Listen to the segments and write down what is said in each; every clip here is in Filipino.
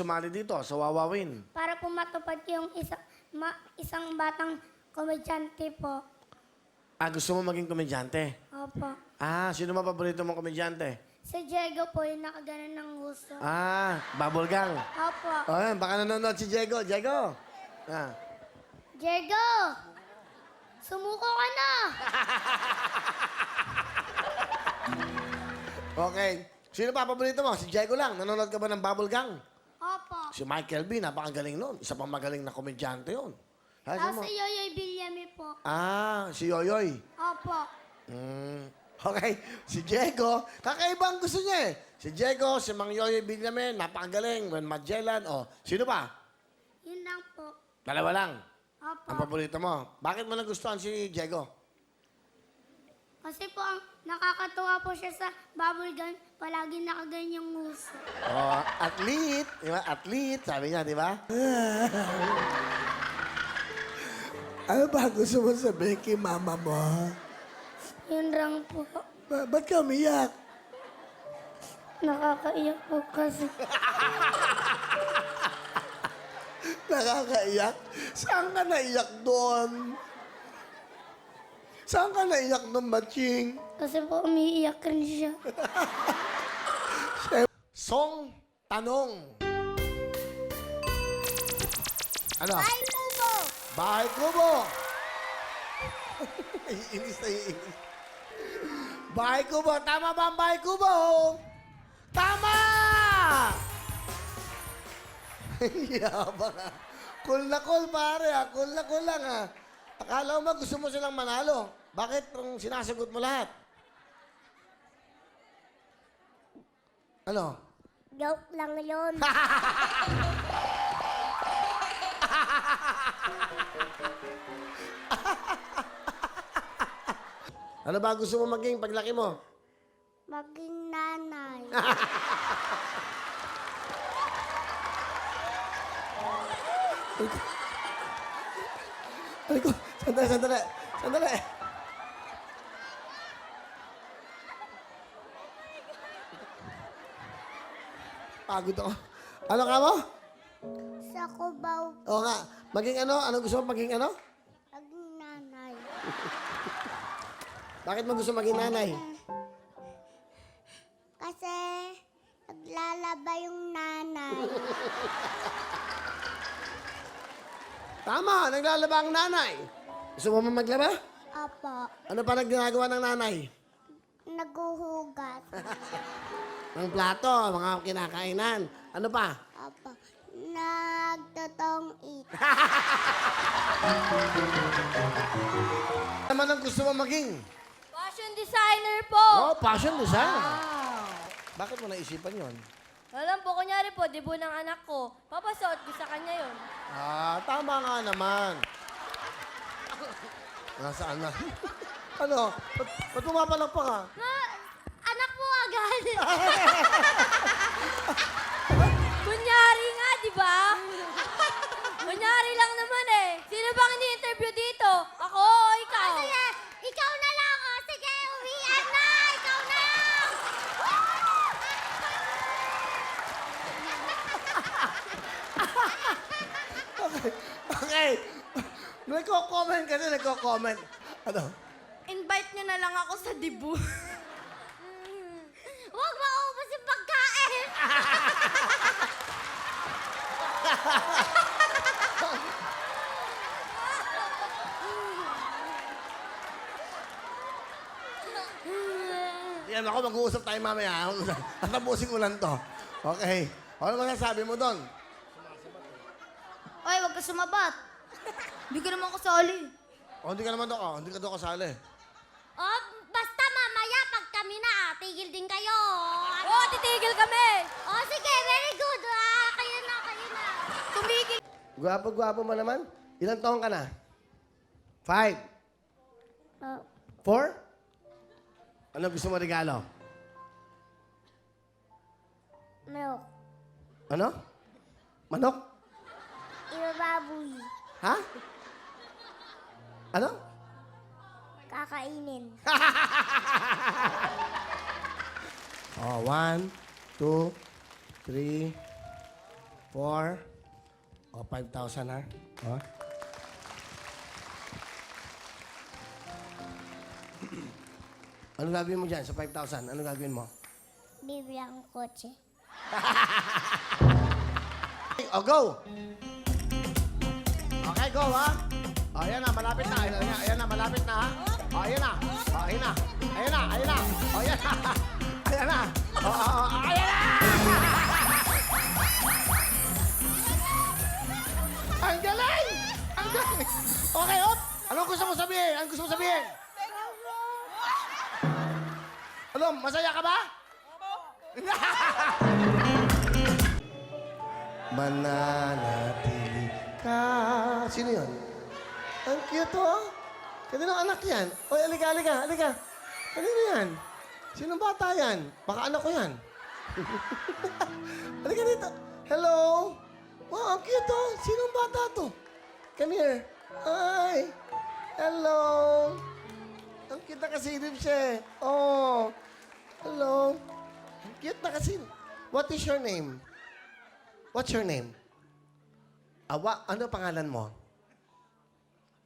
sumali dito sa Wawawin? Para po matupad yung isa, ma, isang batang komedyante po. Ah, gusto mo maging komedyante? Opo. Ah, sino ba paborito mong komedyante? Si Diego po yung nakaganan ng gusto. Ah, Bubble Gang. Opo. O yan, baka nanonood si Diego. Diego! Ah. Diego! Sumuko ka na! Okay. Sino pa paborito mo? Si Diego lang. Nanonood ka ba ng Bubble Gang? Opo. Si Michael B, napakagaling nun. Isa pang magaling na komedyante yun. Ha, sino Tapos mo? si Yoyoy Villame po. Ah, si Yoyoy. Opo. Mm. Okay, si Diego, kakaiba ang gusto niya eh. Si Diego, si Mang Yoyoy Villamen, napakagaling. Wen Magellan, oh. Sino pa? Yun lang po. Dalawa lang. Opo. Ang paborito mo. Bakit mo nagustuhan si Diego? Kasi po, ang nakakatuwa po siya sa bubble gun. Palagi nakaganyang nguso. Oh, athlete. Di ba? Athlete, sabi niya, di ba? ano ba gusto mo sabihin kay mama mo? Yun lang po. Ba- ba't ka umiyak? Nakakaiyak po kasi. Nakakaiyak? Saan ka naiyak doon? Saan ka naiyak doon, Matching? Kasi po umiiyak rin siya. Song Tanong. Ano? Ay, Mubo! Bahay Kubo. iinis na iinis. Bahay Kubo. Tama ba ang Bahay Kubo? Tama! Yabang ah. Cool na cool, pare ah. Cool na cool lang ah. Akala mo ba gusto mo silang manalo? Bakit kung sinasagot mo lahat? Ano? Joke lang yun. Ano ba gusto mo maging paglaki mo? Maging nanay. Ay ko, sandali, sandali. Sandali. Pagod ako. Ano ka mo? Sa kubaw, Oo nga. Maging ano? Ano gusto mo maging ano? maging nanay. Bakit mo gusto maging nanay? Kasi naglalaba yung nanay. Tama, naglalaba ang nanay. Gusto mo maglaba? Apo, Ano pa nagginagawa ng nanay? naguhugas. Ang plato, mga kinakainan. Ano pa? Apo, nagtotong it. Ano naman ang gusto mo maging? Fashion designer po. Oh, fashion design. Bakit mo naisipan yon? Alam po, kunyari po, debut ng anak ko. Papasuot ko sa kanya yon. Ah, tama nga naman. Nasaan na? ano? Ba't, ba't pumapalak pa ka? Ma, agad. Kunyari nga, di ba? Kunyari lang naman eh. Sino bang ini-interview dito? Ako o ikaw? Sige, ikaw na lang. Oh. Sige, uwian na. Ikaw na. Okay. Nagko-comment kasi, nagko-comment. Ano? Invite niyo na lang ako sa debut. Huwag maubos yung pagkain. Yan ako, mag-uusap tayo mamaya. At tapusin ko lang to. Okay. Ano masasabi mo doon? Oy, huwag ka sumabat. Hindi ka naman kasali. O, hindi ka naman doon. Oh, hindi ka doon kasali. Oh, basta mamaya pag kami na, ah, tigil din kayo. Titigil kami. Oh, sige, very good. Ah, kayo na, kayo na. Tumigil. Gwapo-gwapo mo naman. Ilang taong ka na? Five. Oh, Four? Ano gusto mo regalo? milk. Ano? Manok? Ibababoy. Ha? Ano? Kakainin. Oh, one, two, three, four, o 5,000 ha. O. ano gagawin mo dyan sa 5,000? Ano gagawin mo? Bibili akong kotse. O, go! Okay, go, ha? O, ayan na, malapit na. Ayan na, ayan na malapit na, ha? O, ayan na. O, ayan na. Ayan na, ayan na. O, ayan na. Ayan na. O, o, o, ayan na! Ang galing! Ang galing! Okay, op! Anong gusto mo sabihin? Anong gusto mo sabihin? Ano, masaya ka ba? Mananatili ka. Sino yun? Ang cute, oh. Kanino anak yan? Oy, alika, alika, alika. Kanino yan? Sinong bata yan? Baka anak ko yan. alika dito. Hello? Wow, ang cute, oh. Sinong bata to? Come here. Hi. Hello. Ang cute na kasilip siya eh. Oh. Hello. Ang cute na kasilip. What is your name? What's your name? Awa, ano pangalan mo?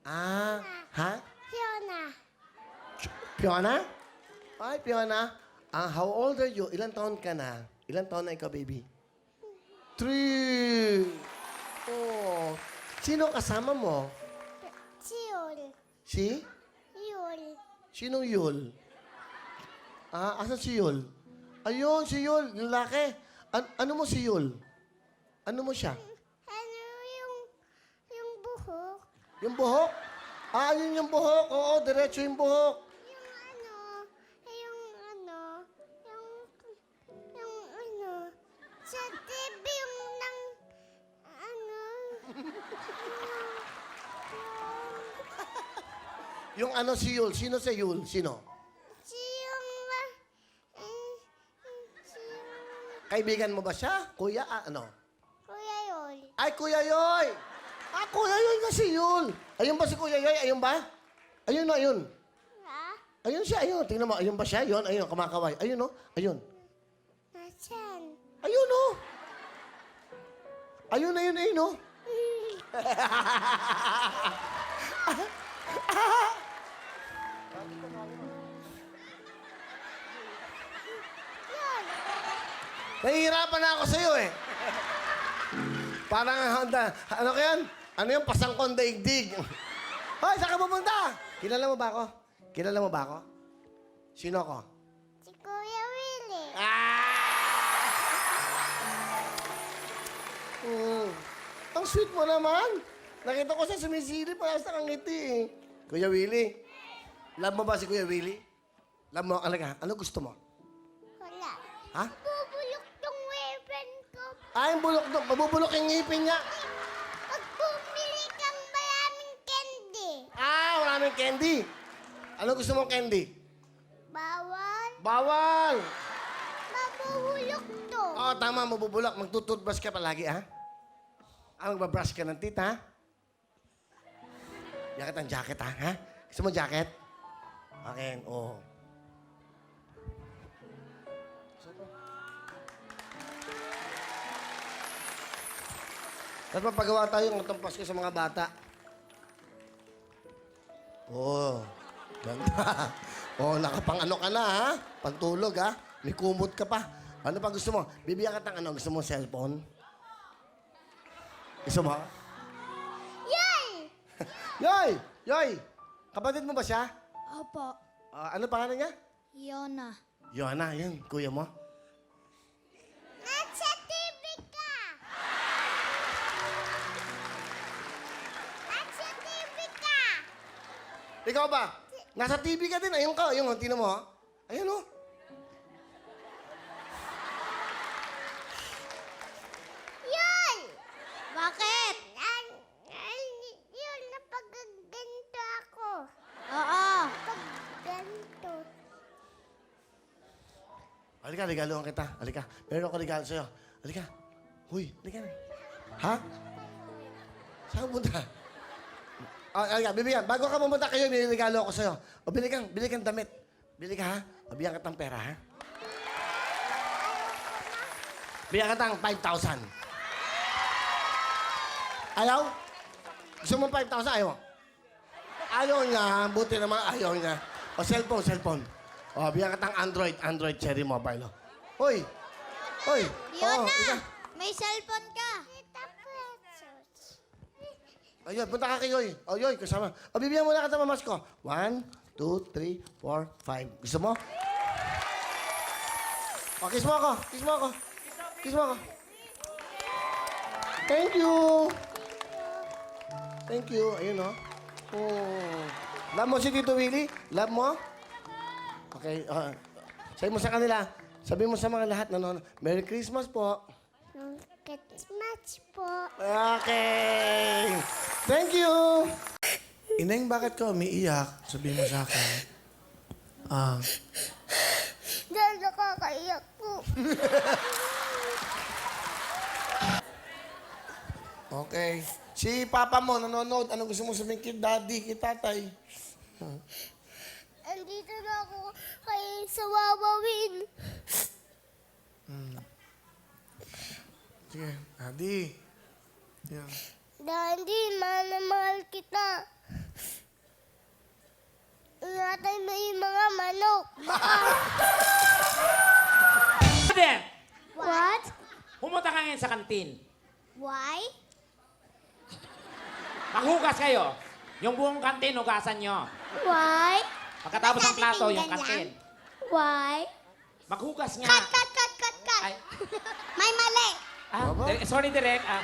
Ah, ha? Fiona. Fiona? Hi, Fiona. Ah, how old are you? Ilan taon ka na? Ilan taon na ikaw, baby? Three. Oh. Sino kasama mo? Si Yul. Si? Yul. Sinong Yul? Ah, asan si Yul? Ayun, si Yul, yung laki. An- ano mo si Yul? Ano mo siya? Ano yung, yung buhok? Yung buhok? Ah, yun yung buhok. Oo, diretso yung buhok. Yung ano si Yul? Sino si Yul? Sino? si yung, eh, si yung, Kaibigan mo ba siya? Kuya, ah, ano? Kuya Yul. Ay, Kuya Yoy! Ah, Kuya Yoy nga si Yul. Ayun ba si Kuya Yoy? Ayun ba? Ayun na, ayun. Ha? Ayun siya, ayun. Tingnan mo, ayun ba siya? Ayun, ayun, kumakaway. Ayun, no? Ayun. Nasaan? Ayun, no? Ayun, ayun, ayun, no? Nahihirapan na ako sa'yo eh. Parang, handa, ano ka yan? Ano yung pasangkon daigdig? Hoy, saan ka pupunta? Kilala mo ba ako? Kilala mo ba ako? Sino ako? Ang sweet mo naman. Nakita ko siya sumisilip para sa kangiti eh. Kuya Willie. Love mo ba si Kuya Willie? Love mo, alaga, ano gusto mo? Wala. Ha? Bubulok tong weapon ko. Ay, bulok doon. Mabubulok yung ngipin niya. Pag bumili kang maraming candy. Ah, maraming candy. Ano gusto mong candy? Bawal. Bawal. Mabubulok to. Oo, tama, mabubulok. Magtututbrush ka palagi, ha? Ah, magbabrush ka ng teeth, ha? Jacket ang jacket, ha? ha? Gusto mo jacket? Okay, oo. Dapat pagawa tayo ng matang Pasko sa mga bata. Oo. Oh, ganda. oh, nakapang ano ka na, ha? Pantulog, ha? May kumot ka pa. Ano pa gusto mo? Bibigyan ka ng ano? Gusto mo cellphone? Gusto mo? Yay! Yoy! Yoy! Kapatid mo ba siya? Opo. Ah, ano pangalan niya? Yona. Yohana, yun. Kuya mo. Nasa TV ka. Nasa TV ka. Ikaw ba? Nasa TV ka din. Ayun ka. Ayun, tingnan mo. ha? Ayun, oh. Yun! Bakit? An, an, yun, napagaganto ako. Oo. Pagganto. Halika, regaluhan kita. Halika. Meron ako regalo sa'yo. Halika. Huy, halika na. Ha? Saan punta? Ah, halika, bibigyan. Bago ka pumunta kayo, may regalo ako sa'yo. O, bili kang, bili kang damit. Bili ka, ha? O, bigyan ka ng pera, ha? Bigyan ka ng 5,000. Ayaw? Gusto mo 5,000? Ayaw. Ayaw niya. Buti naman ayaw niya. O, cellphone, cellphone. O, bigyan ka ng Android, Android Cherry Mobile. O. Hoy! Hoy! Yun Oo, na! isa. May cellphone ka. Ayun, punta ka kay Yoy. O, Yoy, kasama. O, bibigyan mo na kita mamas ko. One, two, three, four, five. Gusto mo? O, kiss mo ako. Kiss mo ako. Kiss mo ako. Thank you. Thank you. Ayun, o. Oh. Love mo si Tito Willie? Love mo? Okay. Uh, sabi mo sa kanila. Sabi mo sa mga lahat na nanonood. Merry Christmas po. Christmas po. Okay. Thank you. Ineng, bakit ka umiiyak? Sabihin mo sa akin. Ah, Dahil nakakaiyak po. okay. Si papa mo nanonood. Ano gusto mo sabihin kay daddy, kay tatay? Andito na ako kay sa wawawin. Sige, daddy. Yan. Daddy, mahal na mahal kita. Ingatan mo yung mga manok. Baka... What? pumunta ka ngayon sa kantin. Why? Maghugas kayo. Yung buong kantin, hugasan nyo. Why? Pagkatapos ng plato, yung kantin. Why? Maghugas nga. Cut, cut, cut, cut, cut. Ay, May mali. ah, sorry, Direk. Ah.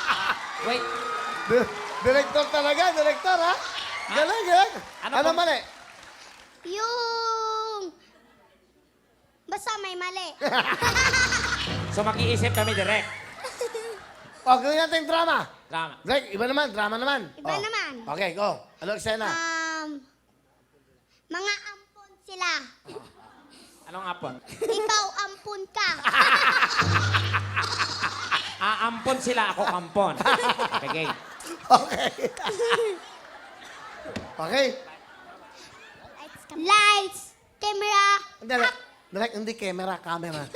wait, Di- Director talaga, director ha? Galing, galing. Ano Ano, mali? Yung... Basta may mali. so mag-iisip kami, Direk. O, gawin natin drama. Drama. Greg, iba naman, drama naman. Iba O. naman. Okay, go. Ano eksena? Um... Mga ampon sila. Anong apon? Ikaw ampun ka. Aampon sila, ako kampon. Okay. Okay. okay. Lights, camera, Direct, direct, hindi camera, camera.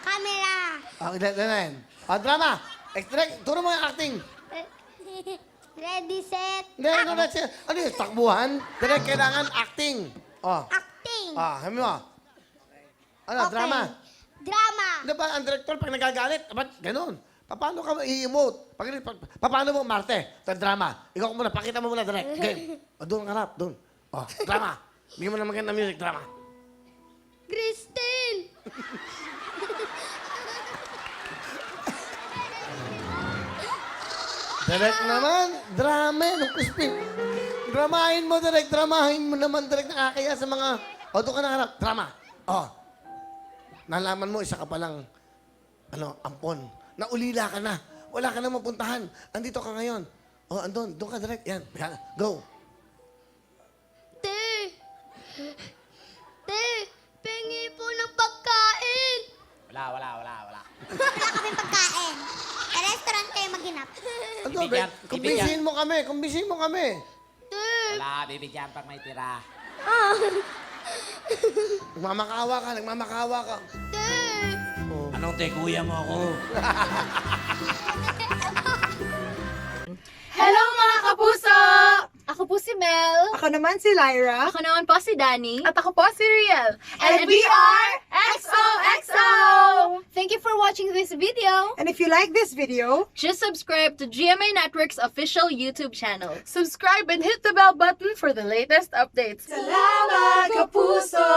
camera. Okay, direct, direct. O, drama. Eh, Direct, turo mo yung acting. Ready, set, Hindi, ano na siya? Ano yung takbuhan? Direct, kailangan acting. O, acting. ah, sabi mo. Ano, Okay. drama. Drama. Di ba, ang director, pag nagagalit, ba't ganun? Paano ka i-emote? Pag, pa, paano mo, Marte? Sa drama. Ikaw muna, pakita mo muna direct. Game. O, doon ka rap, doon. O, drama. Bigyan mo na maganda music, drama. Christine. Direct naman. Drama yan. Ang kuspin. Dramahin mo, direct. Dramahin mo naman, direct. Nakakaya sa mga... O, doon ka na harap. Drama. O. Nalaman mo, isa ka palang, ano, ampon. Naulila ka na. Wala ka na mapuntahan. Andito ka ngayon. O, andun. Doon ka direct. Yan. Yan. Go. Te. Te, pengi po ng pagkain. Wala, wala, wala, wala. Wala kaming pagkain. Restaurant kayo maghinap. Ano, Bibigyan, be? bibigyan. Kumbisihin mo kami. Kumbisihin mo kami. Te. Wala, bibigyan pag may tira. Nagmamakawa ka. Nagmamakawa ka. Te. Anong te, kuya mo ako? Hello mga kapuso! Ako po si Mel. Ako naman si Lyra. Ako naman po si Danny. At ako po si Riel. And we are XOXO! Thank you for watching this video. And if you like this video, Just subscribe to GMA Network's official YouTube channel. subscribe and hit the bell button for the latest updates. Salamat, kapuso!